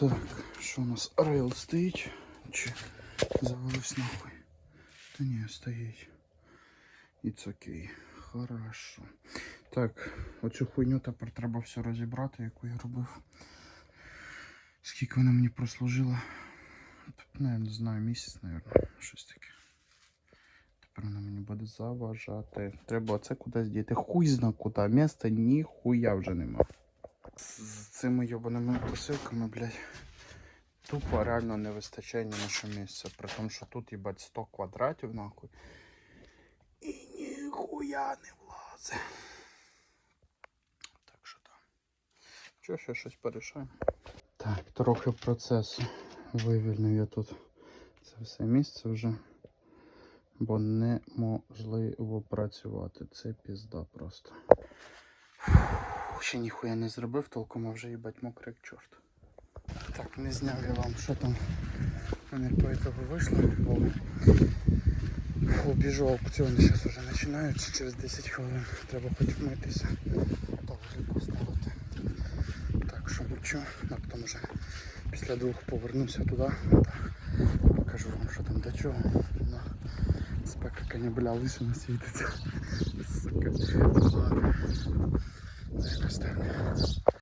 Так, що у нас? Рейл стоїть? Чи завелось нахуй? Та ні, стоїть. It's окей. Хорошо. Так, оцю хуйню тепер треба все розібрати, яку я робив. Скільки вона мені прослужила? Ну, я не знаю, місяць, мабуть, щось таке. Тепер вона мені буде заважати. Треба оце кудись діти. Хуй зна куди. Міста ніхуя вже нема. З цими йобаними посилками, блядь. Тупо реально не вистачає ні на що місця. При тому, що тут їбать 100 квадратів нахуй. І ніхуя не влазить. Так що там. Що ще щось порішаємо? Так, трохи процесу. Вивільнив я тут це все місце вже. Бо неможливо працювати. Це пізда просто. Ще ніхуя не зробив толком, а вже їбать мокрий як чорт. Так, не зняв я вам, що там мене по итогу вийшло, бо фу, біжу аукціони зараз вже починаються через 10 хвилин. Треба хоч вмитися та вже поставити. Так що нічого, а потім вже після двох повернуся туди та покажу вам, що там до чого. Ну, спека канібля лисина світиться. Сука.